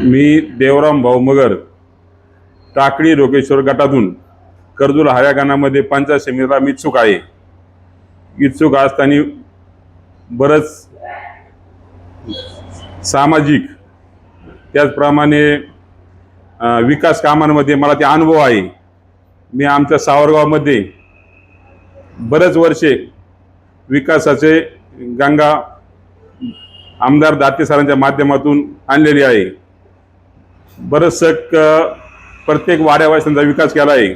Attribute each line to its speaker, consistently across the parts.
Speaker 1: मी देवराम भाऊ मगर टाकळी रोकेश्वर गटातून कर्जूल हव्या गानामध्ये पंचायत समितीला मी इच्छुक आहे. इच्छुक असताना बरंच सामाजिक त्याचप्रमाणे विकास कामांमध्ये मला ते अनुभव आहे. मी आमच्या सावरगावमध्ये बरेच वर्षे विकासाचे गंगा आमदार दाते सरांच्या माध्यमातून आणलेली आहे. बरंचसं क प्रत्येक वाड्यावासियांचा विकास केला आहे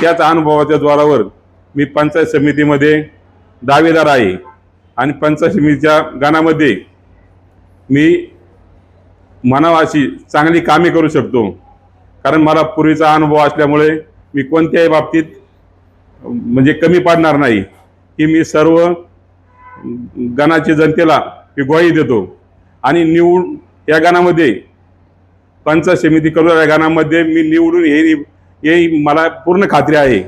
Speaker 1: त्याच अनुभवाच्या जोरावर मी पंचायत समितीमध्ये दावेदार आहे. आणि पंचायत समितीच्या गाण्यामध्ये मी मनावाशी चांगली कामे करू शकतो. कारण मला पूर्वीचा अनुभव असल्यामुळे मी कोणत्याही बाबतीत म्हणजे कमी पडणार नाही. की मी सर्व गणाची जनतेला मी ग्वाही देतो. आणि निवड या गाण्यामध्ये पंच समिती करू या मी निवडून येईल येई मला पूर्ण खात्री आहे.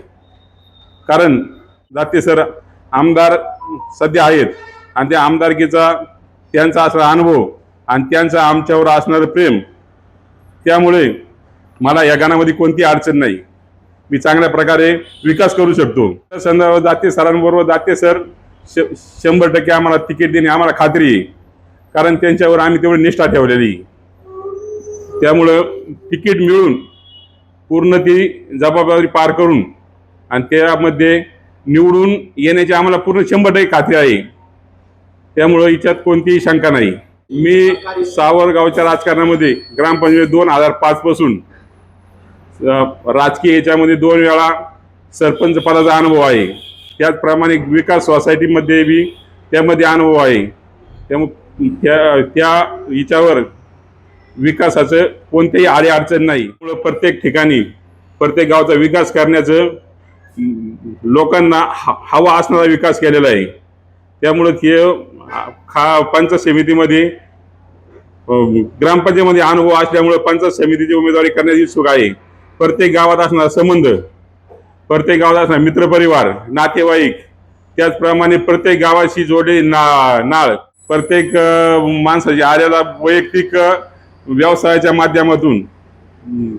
Speaker 1: कारण जाते सर आमदार सध्या आहेत आणि त्या आमदारकीचा त्यांचा असणारा अनुभव आणि त्यांचं आमच्यावर असणारं प्रेम त्यामुळे मला या गाण्यामध्ये कोणती अडचण नाही. मी चांगल्या प्रकारे विकास करू शकतो. त्या संदर्भात जाते सरांबरोबर जाते सर श शंभर टक्के आम्हाला तिकीट देणे आम्हाला खात्री आहे. कारण त्यांच्यावर आम्ही तेवढी निष्ठा ठेवलेली आहे. त्यामुळं तिकीट मिळून पूर्ण ती जबाबदारी पार करून आणि त्यामध्ये निवडून येण्याची आम्हाला पूर्ण शंभर टक्के खात्री आहे. त्यामुळं याच्यात कोणतीही शंका नाही. मी सावरगावच्या राजकारणामध्ये ग्रामपंचायत दोन हजार पाच पासून राजकीय याच्यामध्ये दोन वेळा सरपंच पदाचा अनुभव आहे. त्याचप्रमाणे विकास सोसायटीमध्ये बी त्यामध्ये अनुभव आहे. त्यामुळे त्या त्या हिच्यावर विकासाचं कोणतेही आडे अडचण नाही प्रत्येक ठिकाणी प्रत्येक गावचा विकास करण्याचं लोकांना हा हवा असणारा विकास केलेला आहे. त्यामुळं हे खा पंचायत समितीमध्ये ग्रामपंचायतीमध्ये अनुभव असल्यामुळे पंचायत समितीची उमेदवारी करण्याची इच्छुक आहे. प्रत्येक गावात असणारा संबंध प्रत्येक गावात असणारा मित्रपरिवार नातेवाईक त्याचप्रमाणे प्रत्येक गावाशी जोडले ना नाळ प्रत्येक माणसाच्या आर्याला वैयक्तिक व्यवसायाच्या माध्यमातून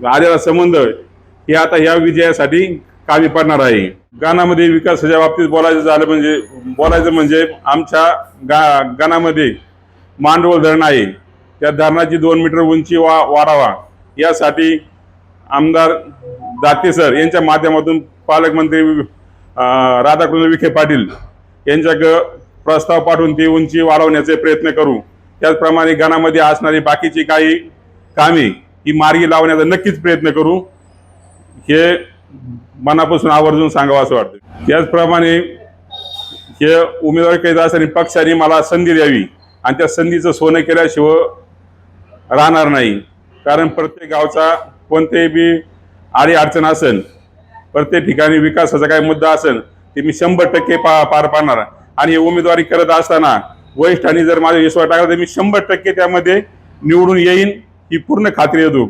Speaker 1: आलेला संबंध हे आता ह्या विजयासाठी कामी पडणार आहे. गानामध्ये विकासाच्या बाबतीत बोलायचं झालं म्हणजे बोलायचं म्हणजे आमच्या गा गानामध्ये मांडवळ धरण आहे. त्या धरणाची दोन मीटर उंची वा वाढावा. यासाठी आमदार दाते सर यांच्या माध्यमातून पालकमंत्री राधाकृष्ण विखे पाटील यांच्याकडं प्रस्ताव पाठवून ती उंची वाढवण्याचे प्रयत्न करू. त्याचप्रमाणे गणामध्ये असणारी बाकीची काही कामे ही मार्गी लावण्याचा नक्कीच प्रयत्न करू. हे मनापासून आवर्जून सांगावं असं वाटतं. त्याचप्रमाणे हे उमेदवारी करीत असताना पक्षाने मला संधी द्यावी आणि त्या संधीचं सोनं केल्याशिवाय राहणार नाही. कारण प्रत्येक गावचा कोणतेही बी आडी अडचण असेल प्रत्येक ठिकाणी विकासाचा काही मुद्दा असेल ते मी शंभर टक्के पा पार पाडणार. आणि हे उमेदवारी करत असताना वरिष्ठांनी जर माझ्या विश्वास टाकला तर मी शंभर टक्के त्यामध्ये निवडून येईन ही पूर्ण खात्री देतो